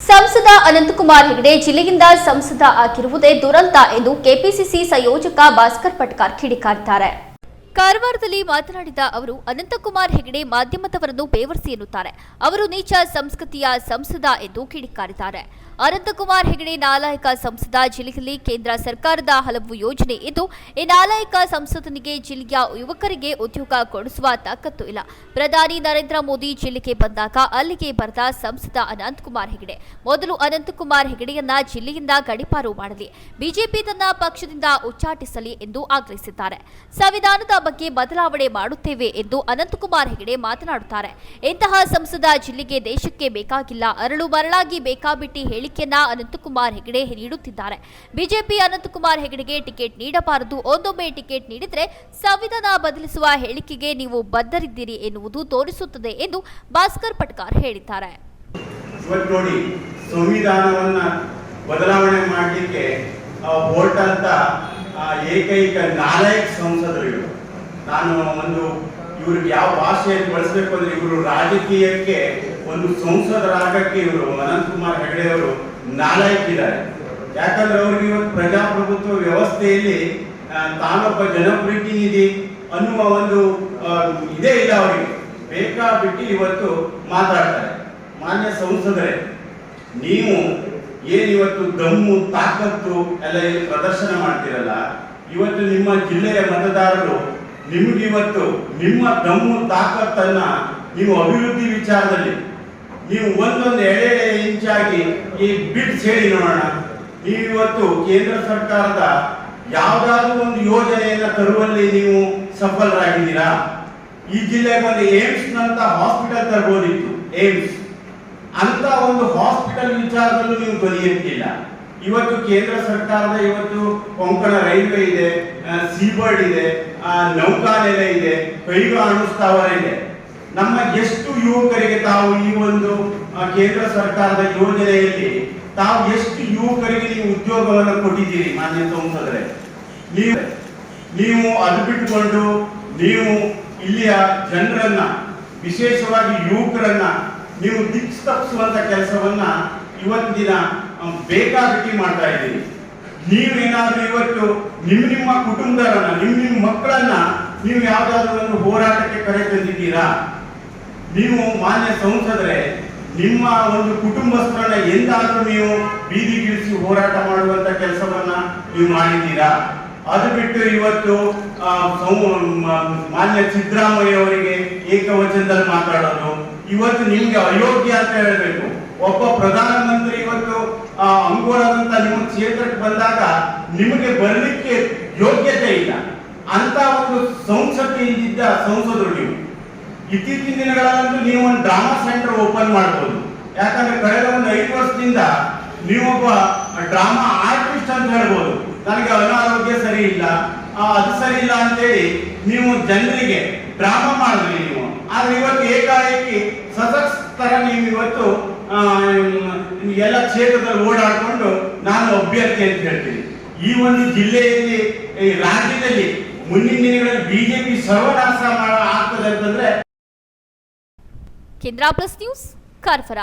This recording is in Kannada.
ಸಂಸದ ಅನಂತಕುಮಾರ್ ಹೆಗಡೆ ಜಿಲ್ಲೆಯಿಂದ ಸಂಸದ ಆಗಿರುವುದೇ ದುರಂತ ಎಂದು ಕೆಪಿಸಿಸಿ ಸಂಯೋಜಕ ಭಾಸ್ಕರ್ ಪಟ್ಕಾರ್ ಕಿಡಿಕಾರಿದ್ದಾರೆ. ಕಾರವಾರದಲ್ಲಿ ಮಾತನಾಡಿದ ಅವರು, ಅನಂತಕುಮಾರ್ ಹೆಗಡೆ ಮಾಧ್ಯಮದವರನ್ನು ಬೇವರಿಸಿ ಎನ್ನುತ್ತಾರೆ. ಅವರು ನೀಚ ಸಂಸ್ಕೃತಿಯ ಸಂಸದ ಎಂದು ಕಿಡಿಕಾರಿದ್ದಾರೆ. ಅನಂತಕುಮಾರ್ ಹೆಗಡೆ ನಾಲಾಯಕ ಸಂಸದ ಜಿಲ್ಲೆಯಲ್ಲಿ ಕೇಂದ್ರ ಸರ್ಕಾರದ ಹಲವು ಯೋಜನೆ ಇದ್ದು, ಈ ನಾಲಾಯಕ ಸಂಸದನಿಗೆ ಜಿಲ್ಲೆಯ ಯುವಕರಿಗೆ ಉದ್ಯೋಗ ಕೊಡಿಸುವ ತಾಕತ್ತು ಇಲ್ಲ. ಪ್ರಧಾನಿ ನರೇಂದ್ರ ಮೋದಿ ಜಿಲ್ಲೆಗೆ ಬಂದಾಗ ಅಲ್ಲಿಗೆ ಬರೆದ ಸಂಸದ ಅನಂತಕುಮಾರ್ ಹೆಗಡೆ. ಮೊದಲು ಅನಂತಕುಮಾರ್ ಹೆಗಡೆಯನ್ನ ಜಿಲ್ಲೆಯಿಂದ ಗಡಿಪಾರು ಮಾಡಲಿ. ಬಿಜೆಪಿ ತನ್ನ ಪಕ್ಷದಿಂದ ಉಚ್ಚಾಟಿಸಲಿ ಎಂದು ಆಗ್ರಹಿಸಿದ್ದಾರೆ. ಸಂವಿಧಾನದ ಬಗ್ಗೆ ಬದಲಾವಣೆ ಮಾಡುತ್ತೇವೆ ಎಂದು ಅನಂತಕುಮಾರ್ ಹೆಗಡೆ ಮಾತನಾಡುತ್ತಾರೆ. ಇಂತಹ ಸಂಸದ ಜಿಲ್ಲೆಗೆ ದೇಶಕ್ಕೆ ಬೇಕಾಗಿಲ್ಲ. ಅರಳು ಮರಳಾಗಿ ಬೇಕಾಬಿಟ್ಟಿ ಹೇಳಿಕೆಯನ್ನ ಅನಂತಕುಮಾರ್ ಹೆಗಡೆ ನೀಡುತ್ತಿದ್ದಾರೆ. ಬಿಜೆಪಿ ಅನಂತಕುಮಾರ್ ಹೆಗಡೆಗೆ ಟಿಕೆಟ್ ನೀಡಬಾರದು. ಒಂದೊಮ್ಮೆ ಟಿಕೆಟ್ ನೀಡಿದರೆ ಸಂವಿಧಾನ ಬದಲಿಸುವ ಹೇಳಿಕೆಗೆ ನೀವು ಬದ್ಧರಿದ್ದೀರಿ ಎನ್ನುವುದು ತೋರಿಸುತ್ತದೆ ಎಂದು ಭಾಸ್ಕರ್ ಪಟ್ಕಾರ್ ಹೇಳಿದ್ದಾರೆ. ನೋಡಿ ಸಂವಿಧಾನವನ್ನ ಬದಲಾವಣೆ ಮಾಡಲಿಕ್ಕೆ ಏಕೈಕ ನಾಲ್ಕು ಸಂಸದರು ಇವರು. ನಾನು ಒಂದು ಇವ್ರಿಗೆ ಯಾವ ಭಾಷೆಯಲ್ಲಿ ಬಳಸಬೇಕು ಅಂದ್ರೆ ಇವರು ರಾಜಕೀಯಕ್ಕೆ ಒಂದು ಸಂಸದರಾಗಕ್ಕೆ ಇವರು ಅನಂತಕುಮಾರ್ ಹೆಗಡೆ ಅವರು ನಾಲಾಯಕಿದ್ದಾರೆ. ಯಾಕಂದ್ರೆ ಅವ್ರಿಗೆ ಇವತ್ತು ಪ್ರಜಾಪ್ರಭುತ್ವ ವ್ಯವಸ್ಥೆಯಲ್ಲಿ ತಾನೊಬ್ಬ ಜನಪ್ರತಿನಿಧಿ ಅನ್ನುವ ಒಂದು ಇದೇ ಇಲ್ಲ ಅವರಿಗೆ. ಬೇಕಾಬಿಟ್ಟು ಇವತ್ತು ಮಾತಾಡ್ತಾರೆ. ಮಾನ್ಯ ಸಂಸದರೇ, ನೀವು ಏನು ಇವತ್ತು ದಮ್ಮು, ತಾಕತ್ತು ಎಲ್ಲ ಇಲ್ಲಿ ಪ್ರದರ್ಶನ ಮಾಡ್ತಿರಲ್ಲ? ಇವತ್ತು ನಿಮ್ಮ ಜಿಲ್ಲೆಯ ಮತದಾರರು ನಿಮ್ಗೆ ಇವತ್ತು ನಿಮ್ಮ ದಮ್ಮು ತಾಕತ್ತನ್ನ ನೀವು ಅಭಿವೃದ್ಧಿ ವಿಚಾರದಲ್ಲಿ ನೀವು ಒಂದೊಂದು ಎಳೆ ಇಂಚಾಗಿ ಈ ಬಿಟ್ಸ್ ಹೇಳಿ ನೋಡೋಣ. ನೀವು ಇವತ್ತು ಕೇಂದ್ರ ಸರ್ಕಾರದ ಯಾವ್ದಾದ್ರು ಒಂದು ಯೋಜನೆಯನ್ನ ತರುವಲ್ಲಿ ನೀವು ಸಫಲರಾಗಿದ್ದೀರಾ? ಈ ಜಿಲ್ಲೆಗೆ ಒಂದು ಏಮ್ಸ್ ನಂತ ಹಾಸ್ಪಿಟಲ್ ತರಬಹುದಿತ್ತು ಏಮ್ಸ್. ಅಂತ ಒಂದು ಹಾಸ್ಪಿಟಲ್ ವಿಚಾರದಲ್ಲೂ ನೀವು ಧ್ವನಿಯೆತ್ತಿಲ್ಲ ಇವತ್ತು ಕೇಂದ್ರ ಸರ್ಕಾರದ ಇವತ್ತು ಕೊಂಕಣ ರೈಲ್ವೆ ಇದೆ ಸೀಬರ್ಡ್ ಇದೆ ನೌಕಾನೆಲೆ ಇದೆ ಕೈಗ ಅಣುಸ್ಥಾವರ ಇದೆ. ನಮ್ಮ ಎಷ್ಟು ಯುವಕರಿಗೆ ತಾವು ಈ ಒಂದು ಕೇಂದ್ರ ಸರ್ಕಾರದ ಯೋಜನೆಯಲ್ಲಿ ತಾವು ಎಷ್ಟು ಯುವಕರಿಗೆ ನೀವು ಉದ್ಯೋಗವನ್ನು ಕೊಟ್ಟಿದ್ದೀರಿ, ಮಾನ್ಯ ಸಂಸದರೇ? ನೀವು ನೀವು ಅದು ಬಿಟ್ಟುಕೊಂಡು ನೀವು ಇಲ್ಲಿಯ ಜನರನ್ನ, ವಿಶೇಷವಾಗಿ ಯುವಕರನ್ನ, ನೀವು ದಿಕ್ಸ್ ತಪ್ಪಿಸುವಂತ ಕೆಲಸವನ್ನ ಇವತ್ತಿನ ಬೇಕಾಬಿಟ್ಟಿ ಮಾಡ್ತಾ ಇದ್ದೀರಿ ನೀವೇನಾದ್ರೂ ಇವತ್ತು ನಿಮ್ಮ ನಿಮ್ಮ ಕುಟುಂಬದವರನ್ನ ನಿಮ್ಮ ನಿಮ್ಮ ಮಕ್ಕಳನ್ನ ನೀವು ಯಾವ್ದಾದ್ರು ಒಂದು ಹೋರಾಟಕ್ಕೆ ಕರೆ ತಂದಿದ್ದೀರಾ? ನೀವು ಮಾನ್ಯ ಸಂಸದರೇ, ನಿಮ್ಮ ಒಂದು ಕುಟುಂಬಸ್ಥರನ್ನ ಎಂದಾದ್ರೂ ನೀವು ಬೀದಿಗಿಳಿಸಿ ಹೋರಾಟ ಮಾಡುವಂತ ಕೆಲಸವನ್ನ ನೀವು ಮಾಡಿದ್ದೀರಾ? ಅದು ಬಿಟ್ಟು ಇವತ್ತು ಮಾನ್ಯ ಸಿದ್ದರಾಮಯ್ಯ ಅವರಿಗೆ ಏಕವಚನದಲ್ಲಿ ಮಾತಾಡೋದು ಇವತ್ತು ನಿಮ್ಗೆ ಅಯೋಗ್ಯ ಅಂತ ಹೇಳಬೇಕು. ಒಬ್ಬ ಪ್ರಧಾನಮಂತ್ರಿ ಇವತ್ತು ಆ, ಅಂಗೋಲಾದಂತ ನಿಮ್ಮ ಕ್ಷೇತ್ರಕ್ಕೆ ಬಂದಾಗ ನಿಮಗೆ ಬರಲಿಕ್ಕೆ ಯೋಗ್ಯತೆ ಇಲ್ಲ. ಅಂತ ಒಂದು ಸಂಸತ್ತಿನಿಂದ ಸಂಸದರು ನೀವು. ಇತ್ತೀಚಿನ ದಿನಗಳಲ್ಲಂತೂ ನೀವು ಒಂದು ಡ್ರಾಮಾ ಸೆಂಟರ್ ಓಪನ್ ಮಾಡ್ಬೋದು. ಯಾಕಂದ್ರೆ ಕಳೆದ ಒಂದು ಐದು ವರ್ಷದಿಂದ ನೀವೊಬ್ಬ ಡ್ರಾಮಾ ಆರ್ಟಿಸ್ಟ್ ಅಂತ ಹೇಳ್ಬೋದು. ನನಗೆ ಅನಾರೋಗ್ಯ ಸರಿ ಇಲ್ಲ. ಅದು ಸರಿ ಇಲ್ಲ ಅಂತೇಳಿ ನೀವು ಜನರಿಗೆ ಡ್ರಾಮಾ ಮಾಡಿದ್ರಿ ನೀವು. ಆದ್ರೆ ಇವತ್ತು ಏಕಾಏಕಿ ಸಸಕ್ಸ್ ತರ ನೀವು ಇವತ್ತು ಎಲ್ಲ ಕ್ಷೇತ್ರದಲ್ಲಿ ಓಡಾಡ್ಕೊಂಡು ನಾನು ಅಭ್ಯರ್ಥಿ ಅಂತ ಹೇಳ್ತೀನಿ. ಈ ಒಂದು ಜಿಲ್ಲೆಯಲ್ಲಿ ರಾಜ್ಯದಲ್ಲಿ ಮುಂದಿನ ದಿನಗಳಲ್ಲಿ ಬಿಜೆಪಿ ಸರ್ವನಾಶ ಮಾಡ ಆಗ್ತದೆ ಅಂತಂದ್ರೆ ಕೇಂದ್ರ ಪ್ಲಸ್ ನ್ಯೂಸ್ ಕಾರವಾರ